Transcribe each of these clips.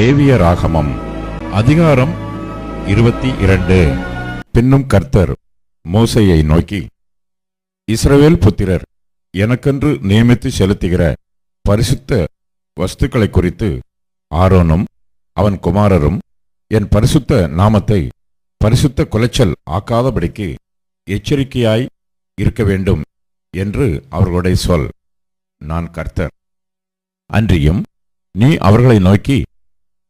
லேவிய ராகமம் அதிகாரம் இருபத்தி இரண்டு. பின்னும் கர்த்தர் மோசையை நோக்கி இஸ்ரவேல் புத்திரர் எனக்கென்று நியமித்து செலுத்துகிற பரிசுத்த வஸ்துக்களை குறித்து ஆரோனும் அவன் குமாரரும் என் பரிசுத்த நாமத்தை பரிசுத்த குலைச்சல் ஆக்காதபடிக்கு எச்சரிக்கையாய் இருக்க வேண்டும் என்று அவர்களுடைய சொல். நான் கர்த்தர். அன்றியும் நீ அவர்களை நோக்கி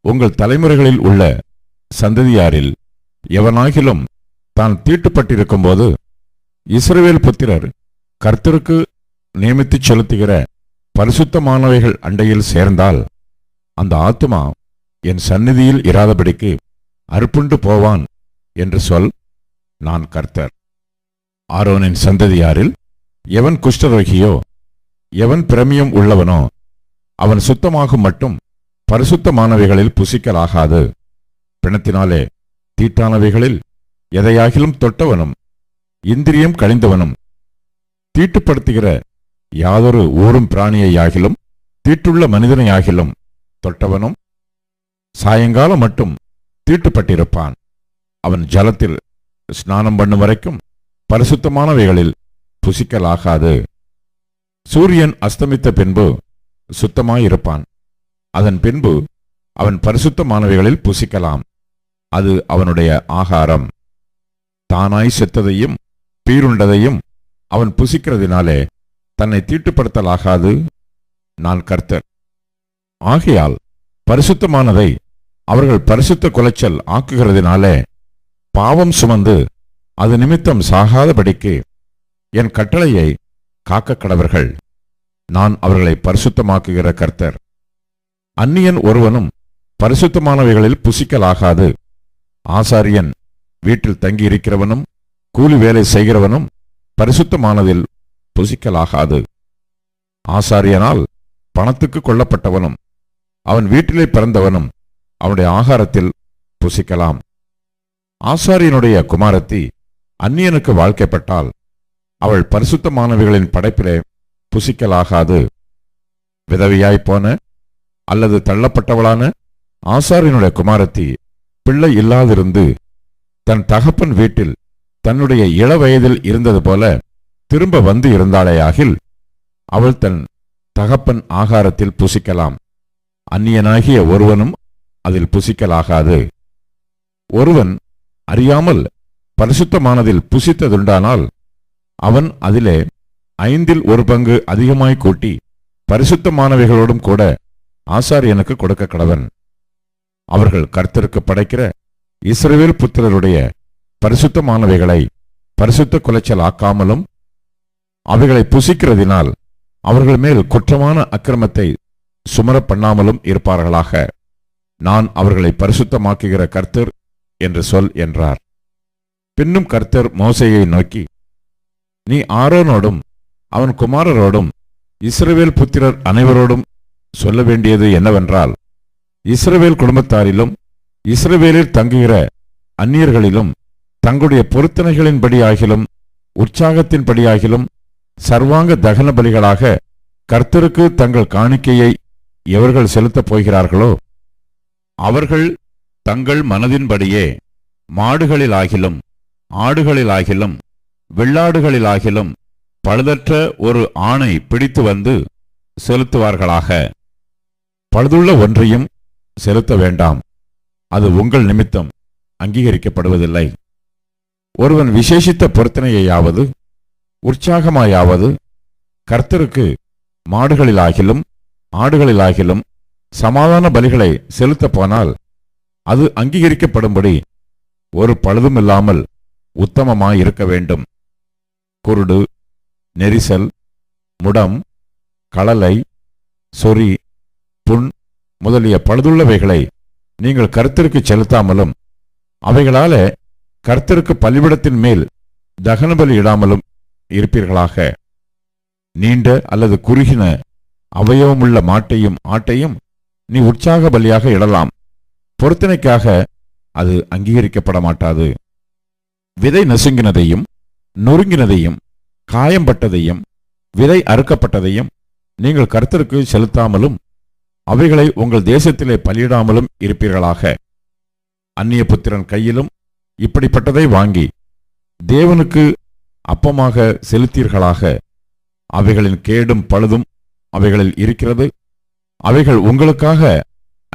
உங்கள் தலைமுறைகளில் உள்ள சந்ததியாரில் எவனாகிலும் தான் தீட்டுப்பட்டிருக்கும்போது இஸ்ரவேல் புத்திரர் கர்த்தருக்கு நியமித்துச் செலுத்துகிற பரிசுத்தமானவைகள் அண்டையில் சேர்ந்தால் அந்த ஆத்துமா என் சந்நிதியில் இராதபடிக்கு அறுப்புண்டு போவான் என்று சொல் நான் கர்த்தர். ஆரோனின் சந்ததியாரில் எவன் குஷ்டரோகியோ எவன் பிரமியம் உள்ளவனோ அவன் சுத்தமாகும் மட்டும் பரிசுத்தமானவைகளில் புசிக்கலாகாது. பிணத்தினாலே தீட்டானவைகளில் எதையாகிலும் தொட்டவனும் இந்திரியம் கழிந்தவனும் தீட்டுப்படுத்துகிற யாதொரு ஊரும் பிராணியையாகிலும் தீட்டுள்ள மனிதனையாகிலும் தொட்டவனும் சாயங்காலம் மட்டும் தீட்டுப்பட்டிருப்பான். அவன் ஜலத்தில் ஸ்நானம் பண்ணும் வரைக்கும் பரிசுத்தமானவைகளில் புசிக்கலாகாது. சூரியன் அஸ்தமித்த பின்பு சுத்தமாயிருப்பான். அதன் பின்பு அவன் பரிசுத்தமானவைகளில் புசிக்கலாம். அது அவனுடைய ஆகாரம். தானாய் செத்ததையும் பீருண்டதையும் அவன் புசிக்கிறதினாலே தன்னை தீட்டுப்படுத்தலாகாது. நான் கர்த்தர். ஆகையால் பரிசுத்தமானதை அவர்கள் பரிசுத்த குலைச்சல் ஆக்குகிறதினாலே பாவம் சுமந்து அது நிமித்தம் சாகாதபடிக்கு என் கட்டளையை காக்க கடவர்கள் நான் அவர்களை பரிசுத்தமாக்குகிற கர்த்தர். அந்நியன் ஒருவனும் பரிசுத்தமானவைகளில் புசிக்கலாகாது. ஆசாரியன் வீட்டில் தங்கியிருக்கிறவனும் கூலி வேலை செய்கிறவனும் பரிசுத்தமானதில் புசிக்கலாகாது. ஆசாரியனால் பணத்துக்கு கொல்லப்பட்டவனும் அவன் வீட்டிலே பிறந்தவனும் அவனுடைய ஆகாரத்தில் புசிக்கலாம். ஆசாரியனுடைய குமாரத்தி அந்நியனுக்கு வாழ்க்கைப்பட்டால் அவள் பரிசுத்தமானவைகளின் படைப்பிலே புசிக்கலாகாது. விதவியாய்ப்போன அல்லது தள்ளப்பட்டவளான ஆசாரியனுடைய குமாரத்தி பிள்ளை இல்லாதிருந்து தன் தகப்பன் வீட்டில் தன்னுடைய இள வயதில் இருந்தது போல திரும்ப வந்து இருந்தாளேயாகில் அவள் தன் தகப்பன் ஆகாரத்தில் புசிக்கலாம். அந்நியனாகிய ஒருவனும் அதில் புசிக்கலாகாது. ஒருவன் அறியாமல் பரிசுத்தமானதில் புசித்ததுண்டானால் அவன் அதிலே ஐந்தில் ஒரு பங்கு அதிகமாய் கூட்டி பரிசுத்தமானவைகளோடும் கூட ஆசாரியனுக்கு கொடுக்க கடவன் அவர்கள் கர்த்தருக்கு படைக்கிற இஸ்ரவேல் புத்திரருடைய பரிசுத்தமானவைகளை பரிசுத்த குலைச்சல் ஆக்காமலும் அவைகளை புசிக்கிறதினால் அவர்கள் மேல் குற்றமான அக்கிரமத்தை சுமர பண்ணாமலும் இருப்பார்களாக. நான் அவர்களை பரிசுத்தமாக்குகிற கர்த்தர் என்று சொல் என்றார். பின்னும் கர்த்தர் மோசையை நோக்கி நீ ஆரோனோடும் அவன் குமாரரோடும் இஸ்ரவேல் புத்திரர் அனைவரோடும் சொல்ல வேண்டியது என்னவென்றால் இஸ்ரவேல் குடும்பத்தாரிலும் இஸ்ரவேலில் தங்குகிற அந்நியர்களிலும் தங்களுடைய பொருத்தனைகளின்படியாகிலும் உற்சாகத்தின்படியாகிலும் சர்வாங்க தகன பலிகளாக கர்த்தருக்கு தங்கள் காணிக்கையை எவர்கள் செலுத்தப் போகிறார்களோ அவர்கள் தங்கள் மனதின்படியே மாடுகளிலாகிலும் ஆடுகளிலாகிலும் வெள்ளாடுகளிலாகிலும் பழுதற்ற ஒரு ஆணை பிடித்து வந்து செலுத்துவார்களாக. பழுதுள்ள ஒன்றையும் செலுத்த வேண்டாம். அது உங்கள் நிமித்தம் அங்கீகரிக்கப்படுவதில்லை. ஒருவன் விசேஷித்த பொருத்தனையாவது உற்சாகமாயாவது கர்த்தருக்கு மாடுகளிலாகிலும் ஆடுகளிலாகிலும் சமாதான பலிகளை செலுத்தப் போனால் அது அங்கீகரிக்கப்படும்படி ஒரு பழுதும் இல்லாமல் உத்தமமாயிருக்க வேண்டும். குருடு நெரிசல் முடம் களலை சொறி புண் முதலிய பழுதுள்ளவைகளை நீங்கள் கருத்திற்கு செலுத்தாமலும் அவைகளால கர்த்தருக்கு பலிபிடத்தின் மேல் தகனபலி இடாமலும் இருப்பீர்களாக. நீண்ட அல்லது குறுகின அவயவமுள்ள மாட்டையும் ஆட்டையும் நீ உற்சாக பலியாக இடலாம். பொருத்தனைக்காக அது அங்கீகரிக்கப்பட மாட்டாது விதை நசுங்கினதையும் நொறுங்கினதையும் காயம்பட்டதையும் விதை அறுக்கப்பட்டதையும் நீங்கள் கருத்தருக்கு செலுத்தாமலும் அவைகளை உங்கள் தேசத்திலே பலியிடாமலும் இருப்பீர்களாக. அந்நிய புத்திரன் கையிலும் இப்படிப்பட்டதை வாங்கி தேவனுக்கு அப்பமாக செலுத்தீர்களாக. அவைகளின் கேடும் பழுதும் அவைகளில் இருக்கிறது. அவைகள் உங்களுக்காக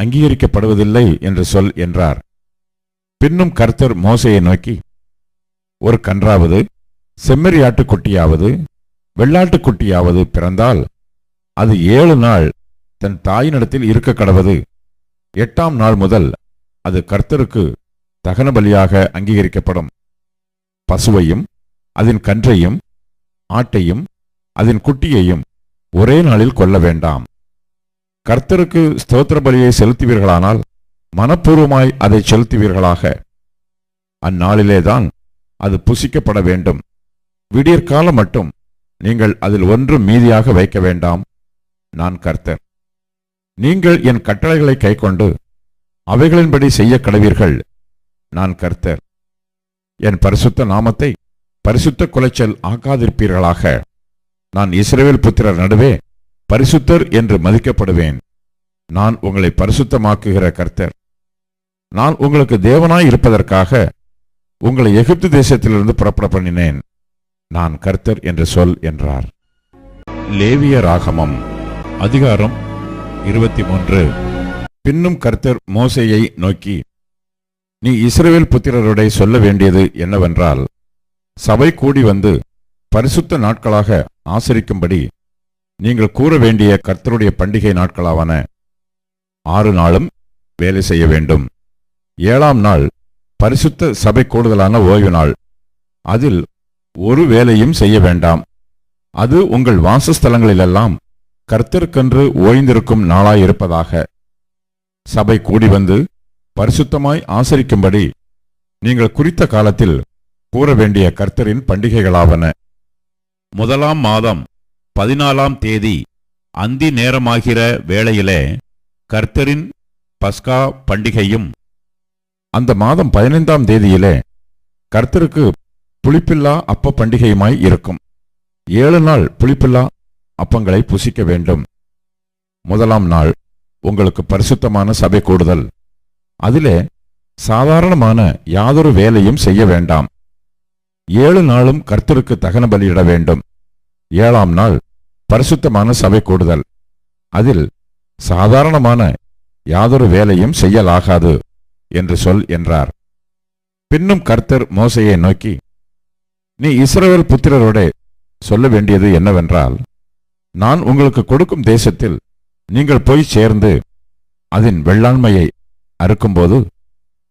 அங்கீகரிக்கப்படுவதில்லை என்று சொல் என்றார். பின்னும் கர்த்தர் மோசையை நோக்கி ஒரு கன்றாவது செம்மறியாட்டுக் குட்டியாவது வெள்ளாட்டு குட்டியாவது பிறந்தால் அது ஏழு நாள் தன் தாயினிடத்தில் இருக்க கடவது. எட்டாம் நாள் முதல் அது கர்த்தருக்கு தகன பலியாக அங்கீகரிக்கப்படும். பசுவையும் அதன் கன்றையும் ஆட்டையும் அதன் குட்டியையும் ஒரே நாளில் கொல்ல வேண்டாம். கர்த்தருக்கு ஸ்தோத்திர பலியை செலுத்துவீர்களானால் மனப்பூர்வமாய் அதை செலுத்துவீர்களாக. அந்நாளிலேதான் அது புசிக்கப்பட வேண்டும். விடியற்காலம் மட்டும் நீங்கள் அதில் ஒன்றும் மீதியாக வைக்க வேண்டாம். நான் கர்த்தர். நீங்கள் என் கட்டளைகளை கைக்கொண்டு அவைகளின்படி செய்ய கடவீர்கள். நான் கர்த்தர். என் பரிசுத்த நாமத்தை பரிசுத்த குலைச்சல் ஆக்காதிருப்பீர்களாக. நான் இஸ்ரேல் புத்திரர் நடுவே பரிசுத்தர் என்று மதிக்கப்படுவேன். நான் உங்களை பரிசுத்தமாக்குகிற கர்த்தர். நான் உங்களுக்கு தேவனாய் இருப்பதற்காக உங்களை எகிப்து தேசத்திலிருந்து புறப்பட பண்ணினேன். நான் கர்த்தர் என்று சொல் என்றார். லேவிய ராகமம் அதிகாரம் இருபத்தி மூன்று. பின்னும் கர்த்தர் மோசையை நோக்கி நீ இஸ்ரேல் புத்திரருடைய சொல்ல வேண்டியது என்னவென்றால் சபை கூடி வந்து பரிசுத்த நாட்களாக ஆசரிக்கும்படி நீங்கள் கூற வேண்டிய கர்த்தருடைய பண்டிகை நாட்களாவன ஆறு நாளும் வேலை செய்ய வேண்டும். ஏழாம் நாள் பரிசுத்த சபை கூடுதலான ஓய்வு நாள். அதில் ஒரு வேலையும் செய்ய வேண்டாம். அது உங்கள் வாசஸ்தலங்களிலெல்லாம் கர்த்தருக்கென்று ஓய்ந்திருக்கும் நாளாயிருப்பதாக சபை கூடி வந்து பரிசுத்தமாய் ஆசரிக்கும்படி நீங்கள் குறித்த காலத்தில் கூற வேண்டிய கர்த்தரின் பண்டிகைகளாவன. முதலாம் மாதம் பதினாலாம் தேதி அந்தி நேரமாகிற வேளையிலே கர்த்தரின் பஸ்கா பண்டிகையும் அந்த மாதம் பதினைந்தாம் தேதியிலே கர்த்தருக்கு புளிப்பில்லா அப்ப பண்டிகையுமாய் இருக்கும். ஏழு நாள் புளிப்பில்லா அப்பங்களை புசிக்க வேண்டும். முதலாம் நாள் உங்களுக்கு பரிசுத்தமான சபை கூடுதல். அதிலே சாதாரணமான யாதொரு வேலையும் செய்ய வேண்டாம். ஏழு நாளும் கர்த்தருக்கு தகன பலியிட வேண்டும். ஏழாம் நாள் பரிசுத்தமான சபை கூடுதல். அதில் சாதாரணமான யாதொரு வேலையும் செய்யலாகாது என்று சொல் என்றார். பின்னும் கர்த்தர் மோசையை நோக்கி நீ இஸ்ரவேல் புத்திரரோட சொல்ல வேண்டியது என்னவென்றால் நான் உங்களுக்கு கொடுக்கும் தேசத்தில் நீங்கள் போய் சேர்ந்து அதன் வெள்ளாண்மையை அறுக்கும்போது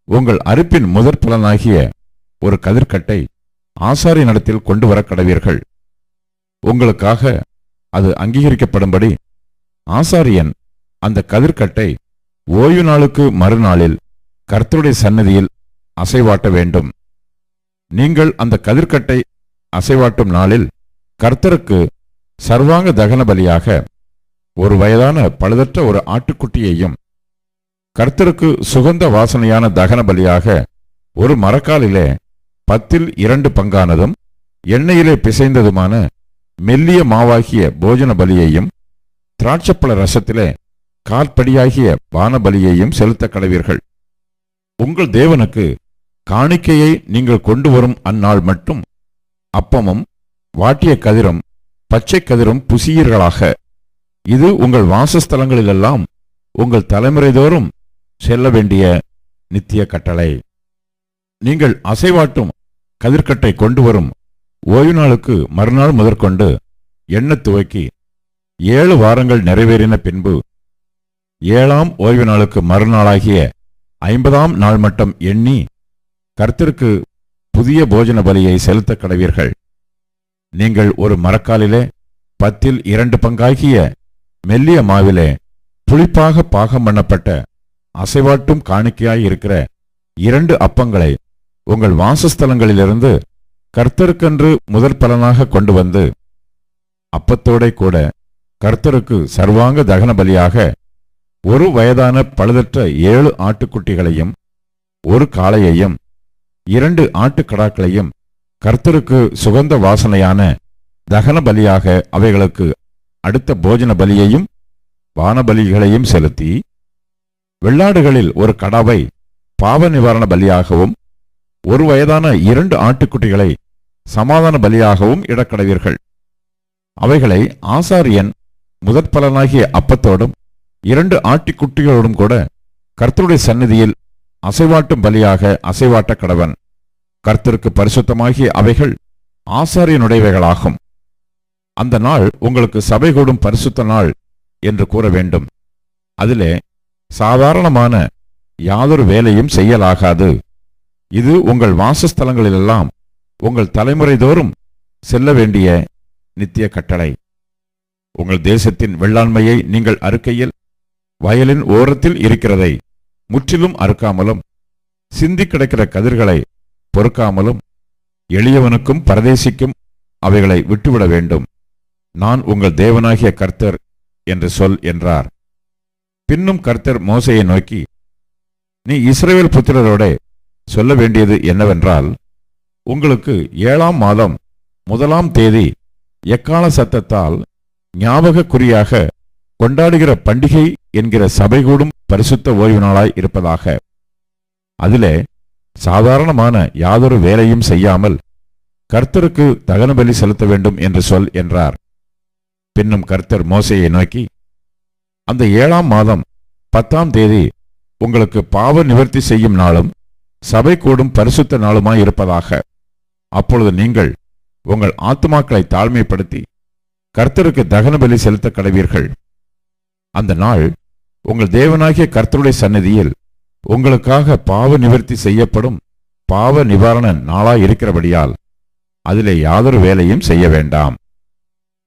உங்கள் அறுப்பின் முதற் பலனாகிய ஒரு ஆசாரி நடத்தில் கொண்டு வர கடவீர்கள். உங்களுக்காக அது அங்கீகரிக்கப்படும்படி ஆசாரியன் அந்த கதிர்கட்டை ஓய்வு நாளுக்கு மறுநாளில் கர்த்தருடைய சன்னதியில் அசைவாட்ட வேண்டும். நீங்கள் அந்த கதிர்க்கட்டை அசைவாட்டும் நாளில் கர்த்தருக்கு சர்வாங்க தகன பலியாக ஒரு வயதான பழுதற்ற ஒரு ஆட்டுக்குட்டியையும் கர்த்தருக்கு சுகந்த வாசனையான தகன பலியாக ஒரு மரக்காலிலே பத்தில் இரண்டு பங்கானதும் எண்ணெயிலே பிசைந்ததுமான மெல்லிய மாவாகிய போஜன பலியையும் திராட்சப்பழ ரசத்திலே கால்படியாகிய வானபலியையும் செலுத்த கடவீர்கள். உங்கள் தேவனுக்கு காணிக்கையை நீங்கள் கொண்டு வரும் அந்நாள் மட்டும் அப்பமும் வாட்டிய கதிரும் பச்சை கதிரும் புசியீர்களாக. இது உங்கள் வாசஸ்தலங்களிலெல்லாம் உங்கள் தலைமுறைதோறும் செல்ல வேண்டிய நித்திய கட்டளை. நீங்கள் அசைவாட்டும் கதிர்கட்டை கொண்டு வரும் ஓய்வு நாளுக்கு மறுநாள் முதற்கொண்டு எண்ணத் துவக்கி ஏழு வாரங்கள் நிறைவேறின பின்பு ஏழாம் ஓய்வு நாளுக்கு மறுநாளாகிய ஐம்பதாம் நாள் மட்டும் எண்ணி கர்த்தருக்கு புதிய போஜன பலியை செலுத்த கடவீர்கள் நீங்கள் ஒரு மரக்காலிலே பத்தில் இரண்டு பங்காகிய மெல்லிய மாவிலே புளிப்பாக பாகம் பண்ணப்பட்ட அசைவாட்டும் காணிக்கையாயிருக்கிற இரண்டு அப்பங்களை உங்கள் வாசஸ்தலங்களிலிருந்து கர்த்தருக்கென்று முதற் பலனாக கொண்டு வந்து அப்பத்தோட கூட கர்த்தருக்கு சர்வாங்க தகன பலியாக ஒரு வயதான பழுதற்ற ஏழு ஆட்டுக்குட்டிகளையும் ஒரு காளையையும் இரண்டு ஆட்டுக்கடாக்களையும் கர்த்தருக்கு சுகந்த வாசனையான தகன பலியாக அவைகளுக்கு அடுத்த போஜன பலியையும் வானபலிகளையும் செலுத்தி வெள்ளாடுகளில் ஒரு கடாவை பாவ நிவாரண பலியாகவும் ஒரு வயதான இரண்டு ஆட்டுக்குட்டிகளை சமாதான பலியாகவும் இடக்கடவீர்கள். அவைகளை ஆசாரியன் முதற்பலனாகிய அப்பத்தோடும் இரண்டு ஆட்டிக்குட்டிகளோடும் கூட கர்த்தருடைய சந்நிதியில் அசைவாட்டும் பலியாக அசைவாட்ட கடவன். கர்த்தருக்கு பரிசுத்தமாகிய அவைகள் ஆசாரியனுடையவைகளாகும். அந்த நாள் உங்களுக்கு சபை கூடும் பரிசுத்த நாள் என்று கூற வேண்டும். அதிலே சாதாரணமான யாதொரு வேலையும் செய்யலாகாது. இது உங்கள் வாசஸ்தலங்களிலெல்லாம் உங்கள் தலைமுறை தோறும் செல்ல வேண்டிய நித்திய கட்டளை. உங்கள் தேசத்தின் வெள்ளாண்மையை நீங்கள் அறுக்கையில் வயலின் ஓரத்தில் இருக்கிறதை முற்றிலும் அறுக்காமலும் சிந்தி கிடக்கிற கதிர்களை பொறுக்காமலும் எளியவனுக்கும் பரதேசிக்கும் அவைகளை விட்டுவிட வேண்டும். நான் உங்கள் தேவனாகிய கர்த்தர் என்று சொல் என்றார். பின்னும் கர்த்தர் மோசையை நோக்கி நீ இஸ்ரேல் புத்திரரோட சொல்ல வேண்டியது என்னவென்றால் உங்களுக்கு ஏழாம் மாதம் முதலாம் தேதி எக்கால சத்தத்தால் ஞாபக குறியாக கொண்டாடுகிற பண்டிகை என்கிற சபை கூடும் பரிசுத்த ஓய்வு நாளாய் இருப்பதாக. அதிலே சாதாரணமான யாதொரு வேலையும் செய்யாமல் கர்த்தருக்கு தகன பலி செலுத்த வேண்டும் என்று சொல் என்றார். பின்னும் கர்த்தர் மோசையை நோக்கி அந்த ஏழாம் மாதம் பத்தாம் தேதி உங்களுக்கு பாவ நிவர்த்தி செய்யும் நாளும் சபை கூடும் பரிசுத்த நாளுமாய் இருப்பதாக. அப்பொழுது நீங்கள் உங்கள் ஆத்மாக்களை தாழ்மைப்படுத்தி கர்த்தருக்கு தகன பலி செலுத்த கடவீர்கள். அந்த நாள் உங்கள் தேவனாகிய கர்த்தருடைய சந்நிதியில் உங்களுக்காக பாவ நிவர்த்தி செய்யப்படும் பாவ நிவாரண நாளாய் இருக்கிறபடியால் அதிலே யாதொரு வேலையும் செய்ய வேண்டாம்.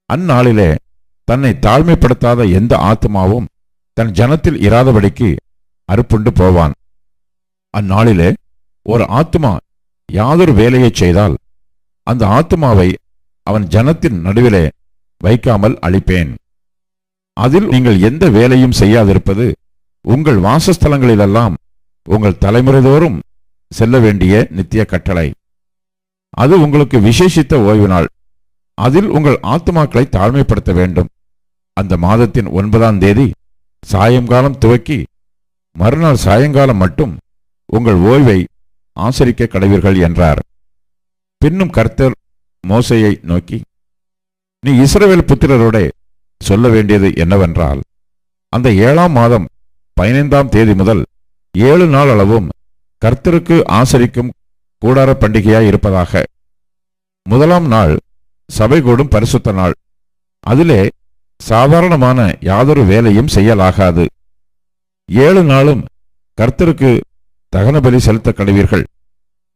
அந்நாளிலே தன்னை தாழ்மைப்படுத்தாத எந்த ஆத்மாவும் தன் ஜனத்தில் இராதபடிக்கு அறுப்புண்டு போவான். அந்நாளிலே ஒரு ஆத்மா யாதொரு வேலையைச் செய்தால் அந்த ஆத்மாவை அவன் ஜனத்தின் நடுவிலே வைக்காமல் அழிப்பேன். அதில் நீங்கள் எந்த வேலையும் செய்யாதிருப்பது உங்கள் வாசஸ்தலங்களிலெல்லாம் உங்கள் தலைமுறைதோறும் செல்ல வேண்டிய நித்திய கட்டளை. அது உங்களுக்கு விசேஷித்த ஓய்வு நாள். அதில் உங்கள் ஆத்மாக்களை தாழ்மைப்படுத்த வேண்டும். அந்த மாதத்தின் ஒன்பதாம் தேதி சாயங்காலம் துவக்கி மறுநாள் சாயங்காலம் மட்டும் உங்கள் ஓய்வை ஆசரிக்க கடவீர்கள் என்றார். பின்னும் கர்த்தர் மோசையை நோக்கி நீ இஸ்ரவேல் புத்திரரோட சொல்ல வேண்டியது என்னவென்றால் அந்த ஏழாம் மாதம் பதினைந்தாம் தேதி முதல் ஏழு நாள் அளவும் கர்த்தருக்கு ஆசரிக்கும் கூடார பண்டிகையாய் இருப்பதாக. முதலாம் நாள் சபை கூடும் பரிசுத்த நாள். அதிலே சாதாரணமான யாதொரு வேலையும் செய்யலாகாது. ஏழு நாளும் கர்த்தருக்கு தகன பலி செலுத்த கடவீர்கள்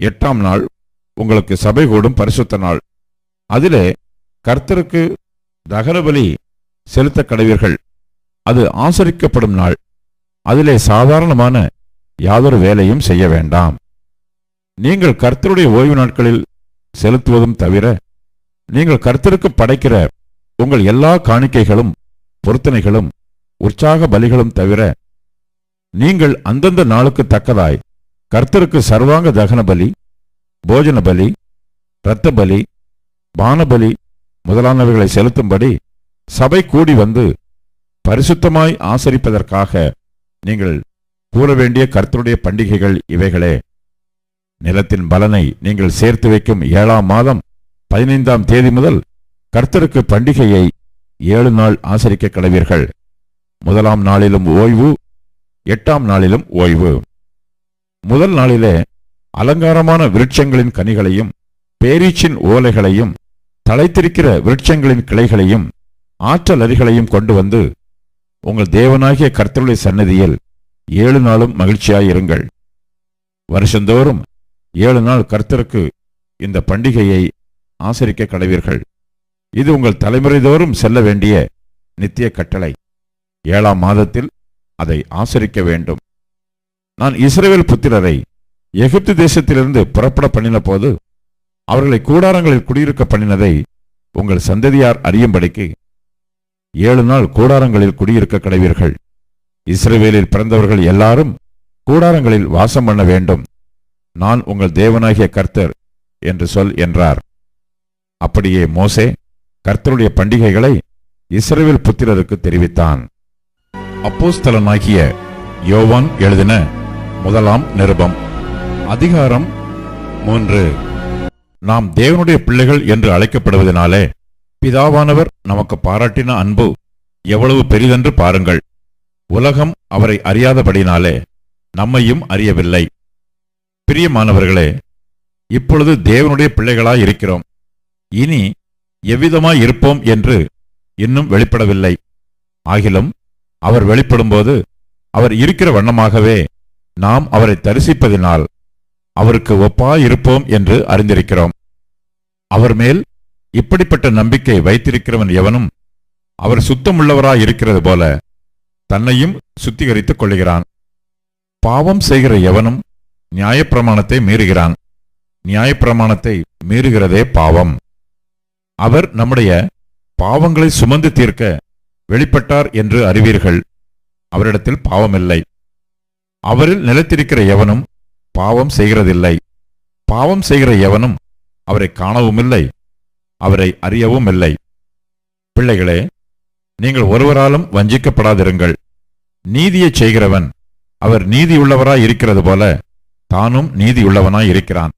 எட்டாம் நாள் உங்களுக்கு சபை கூடும் பரிசுத்த நாள். அதிலே கர்த்தருக்கு தகனபலி செலுத்த கடவீர்கள் அது ஆசரிக்கப்படும் நாள். அதிலே சாதாரணமான யாதொரு வேலையும் செய்ய வேண்டாம். நீங்கள் கர்த்தருடைய ஓய்வு நாட்களில் செலுத்துவதும் தவிர நீங்கள் கர்த்தருக்கு படைக்கிற உங்கள் எல்லா காணிக்கைகளும் பொருத்தனைகளும் உற்சாக பலிகளும் தவிர நீங்கள் அந்தந்த நாளுக்கு தக்கதாய் கர்த்தருக்கு சர்வாங்க தகன பலி போஜன பலி இரத்த பலி பானபலி முதலானவைகளை செலுத்தும்படி சபை கூடி வந்து பரிசுத்தமாய் ஆசரிப்பதற்காக நீங்கள் கூற வேண்டிய கர்த்தருடைய பண்டிகைகள் இவைகளே. நிலத்தின் பலனை நீங்கள் சேர்த்து வைக்கும் ஏழாம் மாதம் பதினைந்தாம் தேதி முதல் கர்த்தருக்கு பண்டிகையை ஏழு நாள் ஆசரிக்க கடவீர்கள். முதலாம் நாளிலும் ஓய்வு எட்டாம் நாளிலும் ஓய்வு. முதல் நாளிலே அலங்காரமான விருட்சங்களின் கனிகளையும் பேரீச்சின் ஓலைகளையும் தலைத்திருக்கிற விருட்சங்களின் கிளைகளையும் ஆற்றல் அரிகளையும் கொண்டு வந்து உங்கள் தேவனாகிய கர்த்தருடைய சன்னதியில் ஏழு நாளும் மகிழ்ச்சியாயிருங்கள் வருஷந்தோறும் ஏழு நாள் கர்த்தருக்கு இந்த பண்டிகையை ஆசரிக்க கடவீர்கள். இது உங்கள் தலைமுறைதோறும் செல்ல வேண்டிய நித்திய கட்டளை. ஏழாம் மாதத்தில் அதை ஆசரிக்க வேண்டும். நான் இஸ்ரேல் புத்திரரை எகிப்து தேசத்திலிருந்து புறப்பட பண்ணின போது அவர்களை கூடாரங்களில் குடியிருக்க பண்ணினதை உங்கள் சந்ததியார் அறியும்படிக்கு ஏழு நாள் கூடாரங்களில் குடியிருக்க கடவீர்கள். இஸ்ரவேலில் பிறந்தவர்கள் எல்லாரும் கூடாரங்களில் வாசம் பண்ண வேண்டும். நான் உங்கள் தேவனாகிய கர்த்தர் என்று சொல் என்றார். அப்படியே மோசே கர்த்தருடைய பண்டிகைகளை இஸ்ரேல் புத்திரருக்கு தெரிவித்தான். அப்போஸ்தலனாகிய யோவான் எழுதின முதலாம் நிருபம் அதிகாரம் மூன்று. நாம் தேவனுடைய பிள்ளைகள் என்று அழைக்கப்படுவதனாலே பிதாவானவர் நமக்கு பாராட்டின அன்பு எவ்வளவு பெரிதென்று பாருங்கள். உலகம் அவரை அறியாதபடினாலே நம்மையும் அறியவில்லை. பிரியமானவர்களே இப்பொழுது தேவனுடைய பிள்ளைகளாய் இருக்கிறோம். இனி எவ்விதமாய் இருப்போம் என்று இன்னும் வெளிப்படவில்லை. ஆகிலும் அவர் வெளிப்படும்போது அவர் இருக்கிற வண்ணமாகவே நாம் அவரை தரிசிப்பதினால் அவருக்கு ஒப்பாயிருப்போம் என்று அறிந்திருக்கிறோம். அவர் மேல் இப்படிப்பட்ட நம்பிக்கை வைத்திருக்கிறவன் எவனும் அவர் சுத்தமுள்ளவராய் இருக்கிறது போல தன்னையும் சுத்திகரித்துக் கொள்கிறான் பாவம் செய்கிற எவனும் நியாயப்பிரமாணத்தை மீறுகிறான். நியாயப்பிரமாணத்தை மீறுகிறதே பாவம். அவர் நம்முடைய பாவங்களை சுமந்து தீர்க்க வெளிப்பட்டார் என்று அறிவீர்கள். அவரிடத்தில் பாவமில்லை. அவரில் நிலைத்திருக்கிற எவனும் பாவம் செய்கிறதில்லை. பாவம் செய்கிற எவனும் அவரை காணவுமில்லை. அவரை அறியவும் இல்லை பிள்ளைகளே நீங்கள் ஒருவராலும் வஞ்சிக்கப்படாதிருங்கள். நீதியைச் செய்கிறவன் அவர் நீதியுள்ளவராய் இருக்கிறது போல தானும் நீதியுள்ளவனாய் இருக்கிறான்.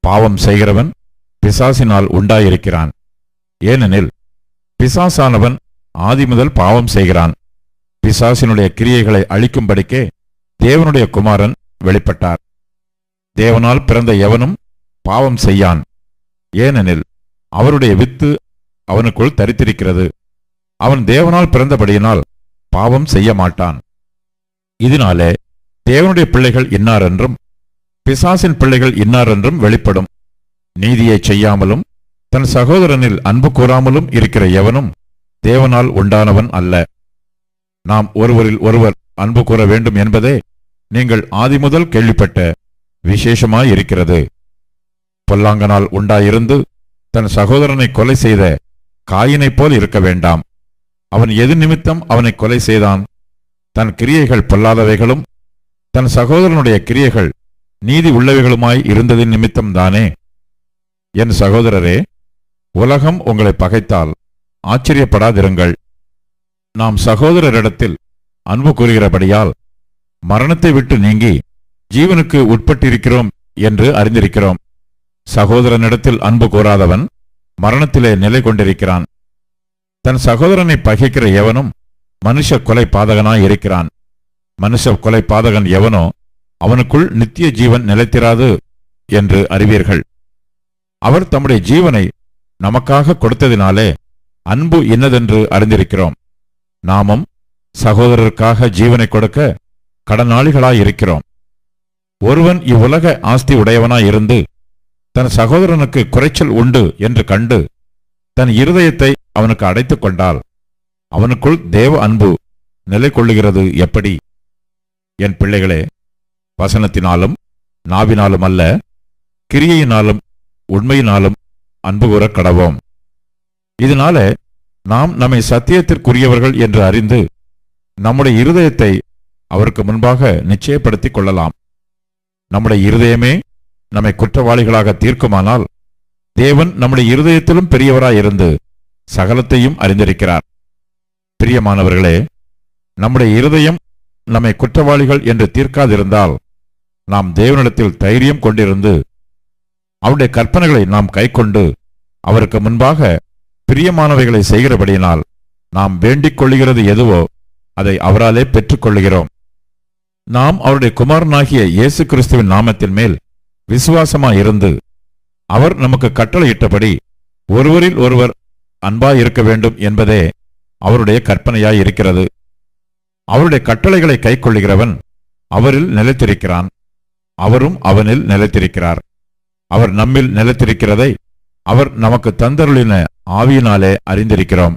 பாவம் செய்கிறவன் பிசாசினால் உண்டாயிருக்கிறான். ஏனெனில் பிசாசானவன் ஆதி முதல் பாவம் செய்கிறான். பிசாசினுடைய கிரியைகளை அழிக்கும்படிக்கே தேவனுடைய குமாரன் வெளிப்பட்டார். தேவனால் பிறந்த எவனும் பாவம் செய்யான். ஏனெனில் அவருடைய வித்து அவனுக்குள் தரித்திருக்கிறது. அவன் தேவனால் பிறந்தபடியினால் பாவம் செய்ய மாட்டான். இதனாலே தேவனுடைய பிள்ளைகள் இன்னாரென்றும் பிசாசின் பிள்ளைகள் இன்னாரென்றும் வெளிப்படும். நீதியைச் செய்யாமலும் தன் சகோதரனில் அன்பு கூறாமலும் இருக்கிற எவனும் தேவனால் உண்டானவன் அல்ல. நாம் ஒருவரில் ஒருவர் அன்பு கூற வேண்டும் என்பதே நீங்கள் ஆதி முதல் கேள்விப்பட்ட விசேஷமாயிருக்கிறது பொல்லாங்கனால் உண்டாயிருந்து தன் சகோதரனை கொலை செய்த காயினைப் போல் இருக்க வேண்டாம். அவன் எது நிமித்தம் அவனை கொலை செய்தான்? தன் கிரியைகள் பொல்லாதவைகளும் தன் சகோதரனுடைய கிரியைகள் நீதி உள்ளவைகளுமாய் இருந்ததின் நிமித்தம்தானே என் சகோதரரே உலகம் உங்களை பகைத்தால் ஆச்சரியப்படாதிருங்கள். நாம் சகோதரரிடத்தில் அன்பு கூறுகிறபடியால் மரணத்தை விட்டு நீங்கி ஜீவனுக்கு உட்பட்டிருக்கிறோம் என்று அறிந்திருக்கிறோம். சகோதரனிடத்தில் அன்பு கூறாதவன் மரணத்திலே நிலை கொண்டிருக்கிறான் தன் சகோதரனை பகைக்கிற எவனும் மனுஷ கொலை பாதகனாய் இருக்கிறான். மனுஷ கொலை பாதகன் எவனோ அவனுக்குள் நித்திய ஜீவன் நிலைத்திராது என்று அறிவீர்கள். அவர் தம்முடைய ஜீவனை நமக்காக கொடுத்ததினாலே அன்பு இன்னதென்று அறிந்திருக்கிறோம். நாமும் சகோதரருக்காக ஜீவனை கொடுக்க கடனாளிகளாயிருக்கிறோம் ஒருவன் இவ்வுலக ஆஸ்தி உடையவனாயிருந்து தன் சகோதரனுக்கு குறைச்சல் உண்டு என்று கண்டு தன் இருதயத்தை அவனுக்கு அடைத்துக் கொண்டால் அவனுக்குள் தேவ அன்பு நிலை கொள்ளுகிறது எப்படி? என் பிள்ளைகளே வசனத்தினாலும் நாவினாலும் அல்ல கிரியையினாலும் உண்மையினாலும் அன்பு கூற கடவோம். இதனால நாம் நம்மை சத்தியத்திற்குரியவர்கள் என்று அறிந்து நம்முடைய இருதயத்தை அவருக்கு முன்பாக நிச்சயப்படுத்திக் கொள்ளலாம். நம்முடைய இருதயமே நம்மை குற்றவாளிகளாக தீர்க்குமானால் தேவன் நம்முடைய இருதயத்திலும் பெரியவராயிருந்து சகலத்தையும் அறிந்திருக்கிறார். பிரியமானவர்களே நம்முடைய இருதயம் நம்மை குற்றவாளிகள் என்று தீர்க்காதிருந்தால் நாம் தேவனிடத்தில் தைரியம் கொண்டிருந்து அவருடைய கற்பனைகளை நாம் கைக்கொண்டு அவருக்கு முன்பாக பிரியமானவைகளை செய்கிறபடியினால் நாம் வேண்டிக் கொள்ளுகிறது எதுவோ அதை அவராலே பெற்றுக்கொள்ளுகிறோம். நாம் அவருடைய குமாரனாகிய இயேசு கிறிஸ்துவின் நாமத்தின் மேல் விசுவாசமாயிருந்து அவர் நமக்கு கட்டளையிட்டபடி ஒருவரில் ஒருவர் அன்பாயிருக்க வேண்டும் என்பதே அவருடைய கற்பனையாய் இருக்கிறது. அவருடைய கட்டளைகளை கைக்கொள்ளுகிறவன் அவரில் நிலைத்திருக்கிறான். அவரும் அவனில் நிலைத்திருக்கிறார். அவர் நம்மில் நிலைத்திருக்கிறதை அவர் நமக்கு தந்தருளின ஆவியினாலே அறிந்திருக்கிறோம்.